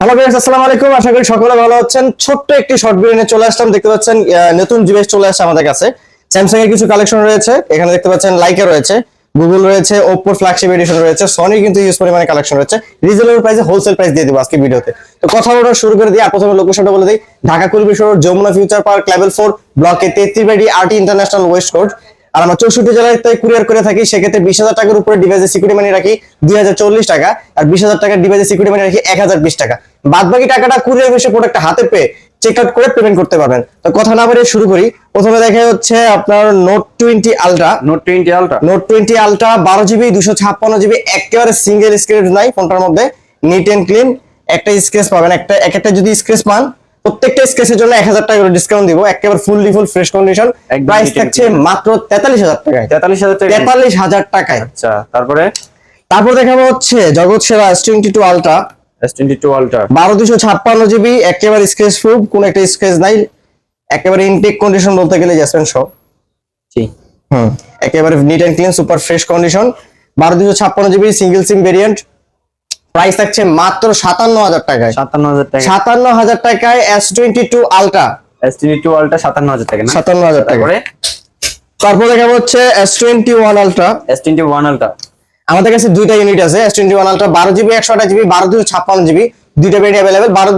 Hello guys আসসালামু আলাইকুম। আশা করি সকলে ভালো আছেন। ছোট্ট একটি শর্ট ভিডিও নিয়ে চলে আসলাম। দেখতে পাচ্ছেন নতুন ডিভাইস চলে আসছে আমাদের কাছে। স্যামসাং এর কিছু কালেকশন রয়েছে। এখানে দেখতে পাচ্ছেন লাইকা রয়েছে গুগল রয়েছে ওপ্পোর ফ্ল্যাগশিপ এডিশন রয়েছে সনি কিন্তু ইউজ পরিমাণে কালেকশন রয়েছে। রিজনেবল প্রাইসে হোলসেল প্রাইস দিয়ে দিব আজকে ভিডিওতে তো কথা বলা শুরু করে দিই। আর প্রথমে লোকেশনটা বলে দিই। ঢাকা কুলবি শহর Jamuna future park level four ব্লকে তেত্রিশ বাড়ি আরটি ইন্টারন্যাশনাল ওয়েস্ট কোর্ট আর আমরা চৌষট্টি জেলায় তাই কুরিয়ার করে থাকি সেক্ষেত্রে বিশ হাজার টাকার উপরে ডিভাইসের সিকিউরিটি মানি রাখি দুই হাজার চল্লিশ টাকা আর বিশ হাজার টাকার ডিভাইসের সিকিউরিটি মানি রাখি এক হাজার বিশ টাকা। বাদ বাকি টাকাটা কুরিয়ার বসে প্রোডাক্টটা হাতে পেয়ে চেক আউট করে পেমেন্ট করতে পারবেন। তো কথা না বলে শুরু করি। প্রথমে দেখা হচ্ছে আপনার note twenty ultra note twenty ultra note twenty ultra বারো জিবি দুশো ছাপ্পান্ন জিবি একেবারে সিঙ্গেল স্ক্রেচ নাই ফোনটার মধ্যে নিট এন্ড ক্লিন একটা স্ক্রেচ পাবেন একটা এক একটা যদি স্ক্রেচ পান প্রত্যেকটা স্কেচের জন্য এক হাজার টাকা ডিসকাউন্ট দিব। একেবারে fully full fresh condition price থাকছে মাত্র তেতাল্লিশ হাজার টাকায়। তেতাল্লিশ হাজার টাকা তেতাল্লিশ হাজার টাকায়। আচ্ছা তারপরে? তারপর দেখাবো হচ্ছে জগৎ সেরা S twenty two ultra S twenty two ultra বারো দুশো ছাপ্পান্ন জিবি একেবারে স্ক্রেচ প্রুফ কোন একটা স্ক্রেচ নাই। একেবারে ইনটেক কন্ডিশন বলতে গেলে জ্যাসপেন সব জি। হুম একেবারে neat and clean super fresh condition বারো দুশো ছাপ্পান্ন GB single SIM variant price থাকছে মাত্র সাতান্ন হাজার টাকায়। সাতান্ন হাজার টাকা সাতান্ন হাজার টাকায় S twenty two ultra S twenty two ultra সাতান্ন হাজার টাকা না? সাতান্ন হাজার টাকা। তারপরে? তারপর দেখাবো হচ্ছে S twenty one ultra S twenty one ultra আমাদের কাছে দুইটা ইউনিট আছে এস টোয়েন্টি ওয়ান আলট্রা বারো জিবি একশো আঠাশ জিবি বারো দুশো ছাপ্পান্ন জিবি দুইটা ভেরিয়েন্ট অ্যাভেলেবেল বারো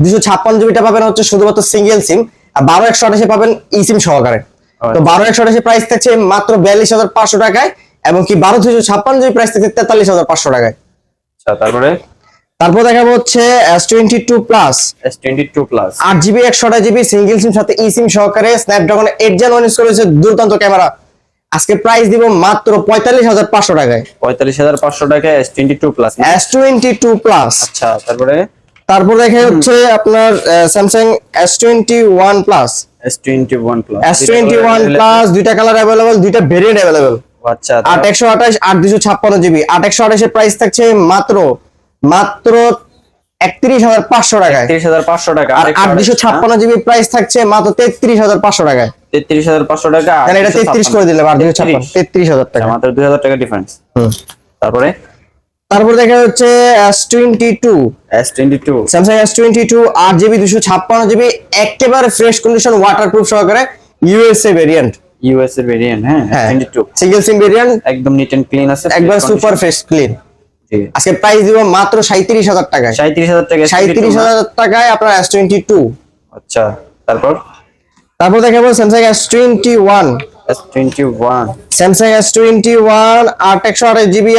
দুশো ছাপ্পান্ন জিবিটা পাবেন হচ্ছে শুধুমাত্র সিঙ্গেল সিম আর বারো একশো আঠাশে পাবেন ই সিম সহকারে তো বারো একশো আঠাশি প্রাইস থাকছে মাত্র বিয়াল্লিশ হাজার পাঁচশো টাকায় এবং কি বারো দুশো ছাপ্পান্ন জিবি প্রাইস থাকছে তেতাল্লিশ হাজার পাঁচশো টাকায়। আচ্ছা তারপরে? তারপর দেখাবো হচ্ছে S twenty two plus S twenty two plus আট জিবি একশো আঠাশ জিবি সিঙ্গেল সিম সাথে ই সিম সহকারে Snapdragon eight gen one use করেছে দুর্দান্ত ক্যামেরা আজকে প্রাইস দিব মাত্র পঁয়তাল্লিশ হাজার পাঁচশো টাকায়। পঁয়তাল্লিশ হাজার পাঁচশো টাকা S twenty two plus S twenty two plus আচ্ছা তারপরে? তারপর দেখা হচ্ছে আপনার Samsung plus twenty one plus S twenty one plus দুইটা কালার অ্যাভেলেবল দুইটা ভেরিয়েন্ট অ্যাভেলেবল আচ্ছা আট একশো আঠাশ আট দুশো ছাপ্পান্ন জিবি। আট একশো আঠাশের প্রাইস থাকছে মাত্র মাত্র একত্রিশ হাজার পাঁচশো টাকায়। হাজার পাঁচশো টাকা আর আট দুশো ছাপ্পান্ন জিবি প্রাইস থাকছে মাত্র তেত্রিশ হাজার পাঁচশো টাকায়। তেত্রিশ হাজার পাঁচশো টাকা তাহলে এটা তেত্রিশ করে দিলাম আর দুশো ছাপ্পান্ন তেত্রিশ হাজার টাকা। মাত্র দুই হাজার টাকা ডিফারেন্স তারপরে? তারপর দেখা হচ্ছে একেবারে ফ্রেশ কন্ডিশন ওয়াটার প্রুফ সহকারে ইউএসএ ভেরিয়েন্ট ইউএস এর ভেরিয়েন্ট হ্যাঁ? হ্যাঁ twenty two single SIM variant একদম নিট এন্ড ক্লিন আছে একবার সুপার ফ্রেশ ক্লিন আজকে প্রাইস দিব মাত্র সাঁত্রিশ হাজার টাকায়। সাঁত্রিশ হাজার টাকা সাঁত্রিশ হাজার টাকায় আপনার এস টোয়েন্টি টু আচ্ছা তারপর? তারপর দেখাবো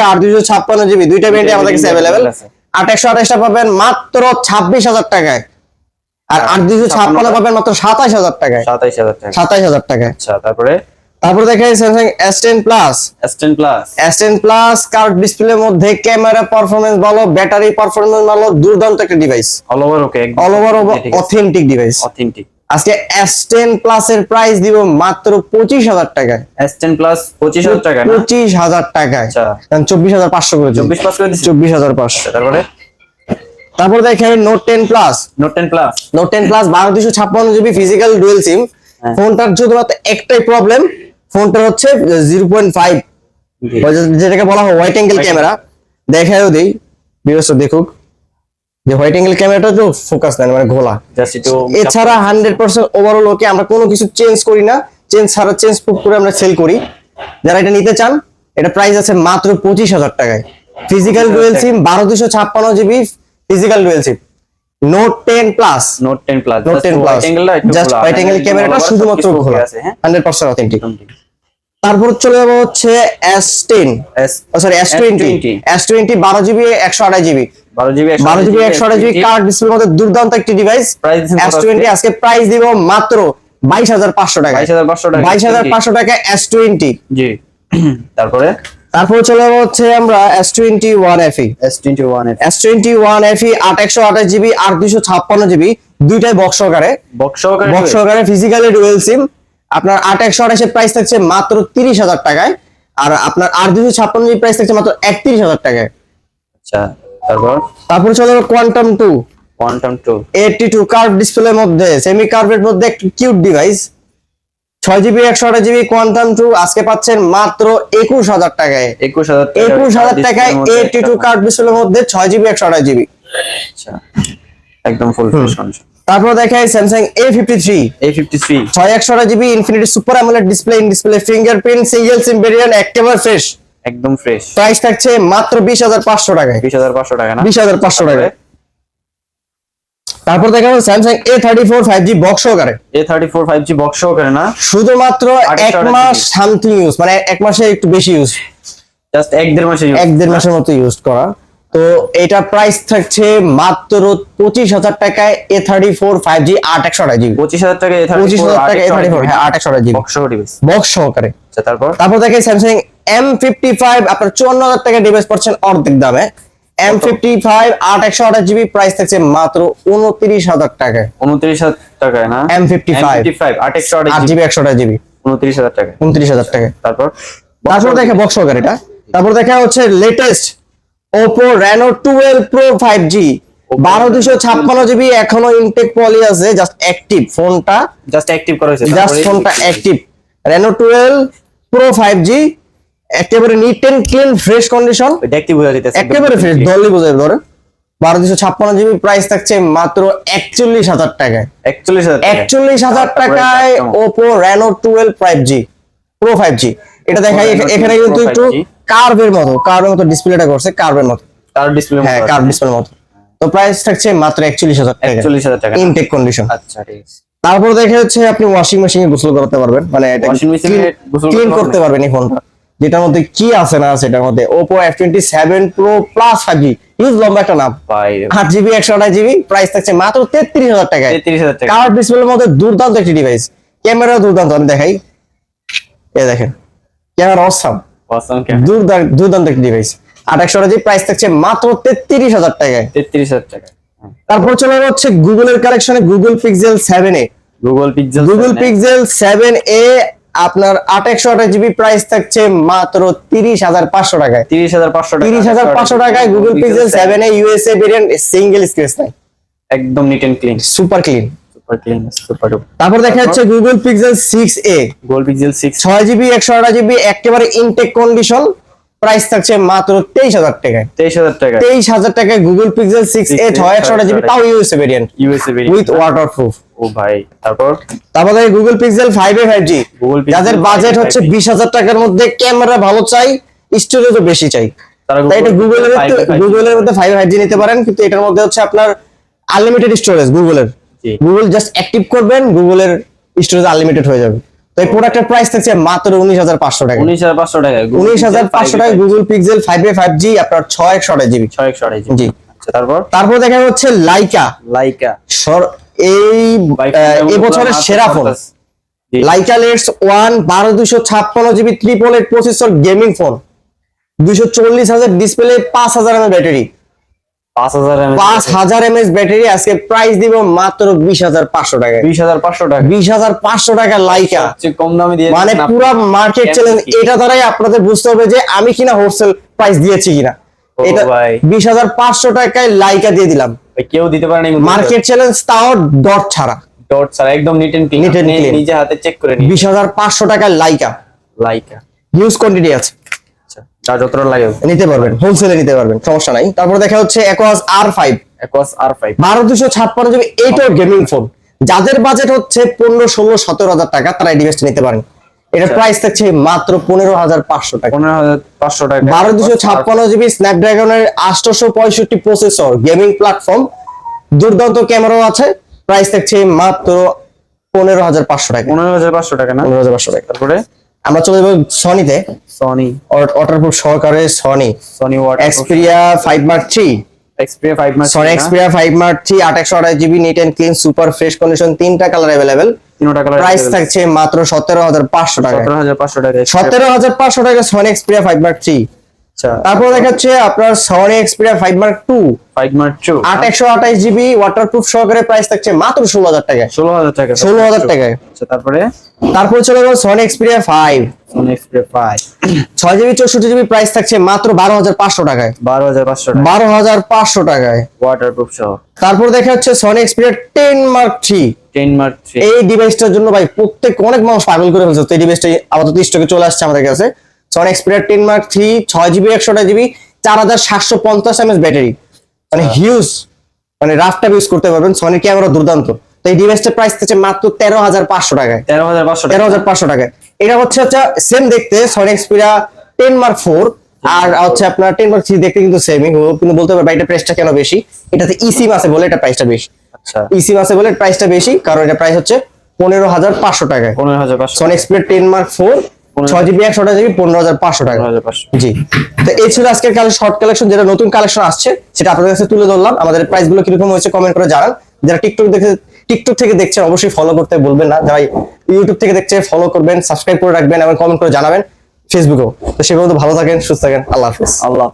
আর ছাপ্পান্ন জিবি দুইটা ভেরিয়েন্ট আমাদের কাছে পাবেন মাত্র ছাব্বিশ হাজার টাকায়। আর আট দুশো ছাপ্পান্ন পাবেন মাত্র সাতাশ হাজার টাকায়। সাতাইশ হাজার টাকা। সাতাশ হাজার টাকায়। আচ্ছা তারপরে? তারপর দেখাই Samsung S ten plus S ten plus S ten plus curved ডিসপ্লের মধ্যে ক্যামেরা পারফরমেন্স ভালো ব্যাটারি পারফরমেন্স ভালো দুর্দান্ত একটা device all over okay all over authentic device authentic আজকে এস টেন প্লাস এর প্রাইস দিব মাত্র পঁচিশ হাজার টাকায়। এস টেন প্লাস পঁচিশ হাজার টাকা পঁচিশ হাজার টাকায়। আচ্ছা। চব্বিশ হাজার পাঁচশো করে চব্বিশ দিচ্ছি চব্বিশ হাজার পাঁচশো। তারপরে? তারপর দেখেন note ten plus note ten plus note ten plus বারো দুশো ছাপ্পান্ন জিবি ফিজিক্যাল ডুয়েল সিম। ফোনটার শুধুমাত্র একটাই প্রবলেম ফোনটা হচ্ছে জিরো পয়েন্ট ফাইভ যেটাকে বলা হয় হোয়াইট অ্যাঙ্গেল ক্যামেরা দেখায়ও দেই। বিরস্ত দেখুক। যে হোয়াইট অ্যাঙ্গেল ক্যামেরাটা তো ফোকাস নেয় মানে ঘোলা। এছাড়া হান্ড্রেড পার্সেন্ট ওভারঅল ওকে আমরা কোনো কিছু চেঞ্জ করি না। চেঞ্জ ছাড়া চেঞ্জ প্রুফ করে আমরা সেল করি। যারা এটা নিতে চান এটা প্রাইস আছে মাত্র পঁচিশ হাজার টাকায়। ফিজিক্যাল ডুয়েল সিম বারো দুশো ছাপ্পান্ন GB physical dual SIM note ten plus note ten plus note ten plus just white angle ক্যামেরাটা শুধুমাত্র খোলা আছে হ্যাঁ? হান্ড্রেড পার্সেন্ট অথেন্টিক তারপর চলে যাব হচ্ছে S ten S sorry S twenty S20 S twenty বারো জিবি একশো আঠাশ জিবি বারো জিবি বারো জিবি একশো আঠাশ জিবি কার্ড ডিসপ্লের মধ্যে দুর্দান্ত একটি ডিভাইস Price দিচ্ছেন এস কত টোয়েন্টি আজকে? আজকে প্রাইস দিব মাত্র বাইশ হাজার পাঁচশো টাকা বাইশ হাজার পাঁচশো টাকা বাইশ হাজার পাঁচশো টাকা এস টোয়েন্টি জি। তারপরে? তারপর চলে যাব হচ্ছে আমরা S twenty one FE S twenty ওয়ানের এস টোয়েন্টি ওয়ান এফি আট একশো আঠাশ জিবি আর দুশো ছাপ্পান্ন জিবি দুইটাই বক্স সহকারে। বক্স সহকারে বক্স সহকারে ফিজিক্যালি ডুয়েল সিম আপনার আট একশো আঠাশের প্রাইস থাকছে মাত্র তিরিশ হাজার টাকায় আর আপনার আর দুশো ছাপ্পান্ন জিবি প্রাইস থাকছে মাত্র একত্রিশ হাজার টাকায়। আচ্ছা তারপর? তারপর চলে যাব quantum two quantum two eighty two curve ডিসপ্লের মধ্যে সেমি কার্ভের মধ্যে একটি কিউট ডিভাইস ছয় জিবি একশো আঠাশ জিবি কোয়ান্টাম টু আজকে পাচ্ছেন মাত্র একুশ হাজার টাকায়। একুশ হাজার একুশ হাজার টাকায় এইটটি টু কার্ভ ডিসপ্লের মধ্যে ছয় জিবি একশো আঠাশ জিবি। আচ্ছা একদম ফুল ফ্রেশ তারপর দেখাই Samsung A fifty three A fifty three ছয় একশো GB infinity super AMOLED display in display fingerprint single SIM variant একেবারে ফ্রেশ একদম ফ্রেশ প্রাইস থাকছে মাত্র বিশ হাজার পাঁচশো টাকায়। বিশ হাজার পাঁচশো টাকা না? বিশ হাজার পাঁচশো টাকায়। তারপর দেখাবো Samsung A thirty four five G box সহকারে A thirty four five G box সহকারে না? শুধুমাত্র এক মাস সামথিং ইউজ মানে এক মাসে একটু বেশি ইউজ জাস্ট এক দেড় মাসে এক দেড় মাসের মতো ইউজ করা। তো এটা প্রাইস থাকছে মাত্র পঁচিশ হাজার টাকায় A thirty four five G আট একশো আট জিবি পঁচিশ হাজার টাকা পঁচিশ হাজার টাকা এ থার্টি ফোর হ্যাঁ আট একশো জিবি বক্স সহকারে তারপর? তারপর দেখে স্যামসাং এম ফিফটি ফাইভ আপনার চুয়ান্ন হাজার টাকা ডিভাইস পাচ্ছেন অর্ধেক দামে। এম ফিফটি ফাইভ আট একশো আঠাশ জিবি প্রাইস থাকছে মাত্র উনত্রিশ হাজার টাকায়। উনত্রিশ হাজার টাকায় না? M55 ফাইভ আট একশো আট জিবি একশো আঠাশ জিবি। উনত্রিশ হাজার টাকা উনত্রিশ হাজার টাকায়। তারপর? তারপর দেখে বক্স এটা। তারপর দেখা হচ্ছে latest Oppo Reno twelve pro five G বারো দুশো ছাপ্পান্ন জিবি এখনও ইনটেক পলি আছে জাস্ট অ্যাক্টিভ ফোনটা জাস্ট অ্যাক্টিভ করা হয়েছে জাস্ট ফোনটা active Reno twelve pro five G একেবারে neat and clean fresh condition দেখতে বোঝা যেতেছে একেবারে ফ্রেশ দলই বোঝাবে ধরেন বারো দুশো ছাপ্পান্ন জিবি প্রাইস থাকছে মাত্র একচল্লিশ হাজার টাকায়। একচল্লিশ হাজার একচল্লিশ হাজার টাকায় Oppo Reno twelve five G pro five G এটা দেখাই এখানে কিন্তু একটু কার্ভের মতো কার্ভের মতো ডিসপ্লেটা করছে কার্ভের মতো। তার ডিসপ্লে হ্যাঁ কার্ভ ডিসপ্লের মতো। তো প্রাইস থাকছে মাত্র একচল্লিশ হাজার টাকা একচল্লিশ হাজার টাকা। ইনটেক কন্ডিশন আচ্ছা ঠিক আছে। তারপর দেখে হচ্ছে আপনি ওয়াশিং মেশিনে গোসল করতে পারবেন। মানে এটা ক্লিন করতে পারবেন। এই ফোনটা যেটার মধ্যে কি আছে না আছে এটার মধ্যে seven pro plus five G use লম্বা একটা নাম। আট জিবি একশো আঠাশ জিবি প্রাইস থাকছে মাত্র তেত্রিশ হাজার টাকায়। তেত্রিশ হাজার টাকা কালার ডিসপ্লের মধ্যে দুর্দান্ত একটি ডিভাইস ক্যামেরা দুর্দান্ত আমি দেখাই। এ দেখেন ক্যামেরা অসাম। দুর্দান্ত দুর্দান্ত একটি ডিভাইস আট একশো আঠাশ জিবি প্রাইস থাকছে মাত্র তেত্রিশ হাজার টাকায়। তেত্রিশ হাজার টাকা তারপর চলে যাচ্ছে গুগলের কালেকশনে Google Pixel seven A Google Pixel Google Pixel seven A আপনার আট একশো আঠাশ জিবি প্রাইস থাকছে মাত্র তিরিশ হাজার পাঁচশো টাকায়। তিরিশ হাজার পাঁচশো তিরিশ হাজার পাঁচশো টাকায় Google Pixel seven A USA variant single scratch নাই। একদম neat and clean super clean super clean super তারপর দেখা যাচ্ছে Google Pixel six A Google Pixel six ছয় জিবি একশো আঠাশ জিবি একেবারে ইনটেক কন্ডিশন প্রাইস থাকছে মাত্র তেইশ হাজার টাকায়। তেইশ হাজার টাকা তেইশ হাজার টাকায় গুগল পিক্সেল সিক্স এ 6A, ছয় একশো জিবি তাও USA variant USA with water proof ও ভাই তারপর? তারপর Google Pixel five A five G যাদের বাজেট হচ্ছে বিশ হাজার টাকার মধ্যে ক্যামেরা ভালো চাই স্টোরেজও বেশি চাই। তাই এটা গুগলের 5A 5G গুগলের মধ্যে ফাইভ ফাইভ জি নিতে পারেন কিন্তু এটার মধ্যে হচ্ছে আপনার আনলিমিটেড স্টোরেজ গুগলের গুগল জাস্ট অ্যাক্টিভ করবেন গুগলের স্টোরেজ আনলিমিটেড হয়ে যাবে। তো এই প্রোডাক্টের প্রাইস থাকছে মাত্র উনিশ হাজার পাঁচশো টাকা। উনিশ হাজার পাঁচশো টাকা উনিশ হাজার পাঁচশো 5A টাকা Google Pixel five A five G আপনার ছয় একশো আঠাশ জিবি ছয় একশো আড়াই জি। আচ্ছা তারপর? তারপর দেখা হচ্ছে লাইকা লাইকা সর এই এবছরের সেরা ফোন লাইকা লেটস ওয়ান বারো দুশো ছাপ্পান্ন GB triple eight processor gaming phone দুশো চল্লিশ হাজার ডিসপ্লে পাঁচ হাজার এমএস ব্যাটারি পাঁচ হাজার এমএস ব্যাটারি। আজকে প্রাইস দিব মাত্র বিশ হাজার পাঁচশো টাকায় বিশ হাজার পাঁচশো টাকা। বিশ হাজার পাঁচশো টাকা লাইকা। কম দামে দিয়ে মানে পুরো মার্কেট চ্যালেঞ্জ এটা দ্বারাই আপনাদের বুঝতে হবে যে আমি কিনা হোলসেল প্রাইস দিয়েছি কিনা। এটা। বিশ হাজার পাঁচশো টাকায় লাইকা দিয়ে দিলাম। কেউ দিতে পারে না মার্কেট চ্যালেঞ্জ তাও ডট ছাড়া। ডট ছাড়া একদম নিট এন্ড ক্লিন। নিজে হাতে চেক করে নিন। বিশ হাজার পাঁচশো টাকায় লাইকা। লাইকা। হিউজ কোয়ান্টিটি আছে। আচ্ছা যা যতটা লাগে। নিতে পারবেন হোলসেলে নিতে পারবেন সমস্যা নাই। তারপর দেখা হচ্ছে একোয়াস আর ফাইভ একোয়াস আর ফাইভ বারো দুশো ছাপ্পান্ন জিবি এইটাও গেমিং ফোন যাদের বাজেট হচ্ছে পনেরো ষোলো সতেরো হাজার টাকা তারা এই ডিভাইসটা নিতে পারেন। আচ্ছা। প্রাইস থাকছে মাত্র পনেরো হাজার পাঁচশো টাকা। পনেরো হাজার পাঁচশো টাকা। বারো দুশো ছাপ্পান্ন জিবি স্ন্যাপড্রাগনের আটশোশো পঁয়ষট্টি প্রসেসর গেমিং প্ল্যাটফর্ম দুর্দান্ত ক্যামেরাও আছে। প্রাইস থাকছে মাত্র পনেরো হাজার পাঁচশো টাকা। পনেরো হাজার পাঁচশো টাকা না? পনেরো হাজার পাঁচশো টাকা। তারপরে? আমরা চলে যাব সনিতে। সনি। ওয়াটারপ্রুফ সহকারে Sony. Sony water Xperia five mark three Xperia five mark Sony Xperia five mark three একশো আঠাশ GB neat and clean super fresh condition তিনটা কালার অ্যাভেলেবেল তিনটা কালার প্রাইস থাকছে মাত্র সতেরো হাজার পাঁচশো টাকা সতেরো হাজার পাঁচশো টাকা সতেরো হাজার পাঁচশো টাকা Sony Xperia five mark three আচ্ছা। তারপর দেখাচ্ছে আপনার Sony Xperia five mark two five mark two আট একশো আঠাশ জিবি ওয়াটারপ্রুফ সহকারে প্রাইস থাকছে মাত্র ষোলো হাজার টাকায়। ষোলো হাজার টাকা। ষোলো হাজার টাকায়। আচ্ছা তারপরে? তারপর চলে গেল সনি এক্সপিরিয়া সনি জিবি চৌষট্টি জিবি প্রাইস থাকছে মাত্র বারো হাজার পাঁচশো টাকায়। বারো হাজার পাঁচশো টাকা বারো হাজার পাঁচশো টাকায়। ওয়াটার প্রুফ সহ। তারপর দেখা যাচ্ছে Sony Xperia ten mark three ten mark three এই ডিভাইসটার জন্য ভাই প্রত্যেক অনেক মানুষ পাগল করে ফেলছে। তো এই ডিভাইসটা আপাতত স্টকে চলে আসছে আমাদের কাছে। Sony Xperia ten mark three ছয় জিবি একশোটা জিবি চার হাজার সাতশো পঞ্চাশ এমএস ব্যাটারি। মানে হিউজ মানে রাফটা ইউজ করতে পারবেন সনি ক্যামেরা দুর্দান্ত। তো এই ডিভাইসটার প্রাইস হচ্ছে মাত্র তেরো হাজার পাঁচশো টাকায়। তেরো হাজার পাঁচশো তেরো হাজার পাঁচশো টাকায়। এটা হচ্ছে হচ্ছে সেম দেখতে Sony Xperia ten mark four আর হচ্ছে আপনার টেন মার্ক থ্রি দেখতে কিন্তু সেমই কিন্তু বলতে পারবে এটা প্রাইসটা কেন বেশি? এটাতে ইসিম আছে বলে এটা প্রাইসটা বেশি। আচ্ছা। ইসিম আছে বলে প্রাইসটা বেশি কারণ এটা প্রাইস হচ্ছে পনেরো হাজার পাঁচশো টাকায়। পনেরো হাজার পাঁচশো। Sony Xperia ten mark four ছয় জিবি একশো জিবি পনেরো হাজার পাঁচশো টাকা। জি। তো এই ছিল আজকের কালে শর্ট কালেকশন যেটা নতুন কালেকশন আসছে সেটা আপনাদের কাছে তুলে ধরলাম। আমাদের প্রাইসগুলো কীরকম হয়েছে কমেন্ট করে জানান। যারা টিকটক দেখে টিকটক থেকে দেখছেন অবশ্যই ফলো করতে বলবেন না। যারা ইউটিউব থেকে দেখছে ফলো করবেন সাবস্ক্রাইব করে রাখবেন এবং কমেন্ট করে জানাবেন। ফেসবুকেও তো সেভাবে ভালো থাকেন সুস্থ থাকেন। আল্লাহ হাফিজ। আল্লাহ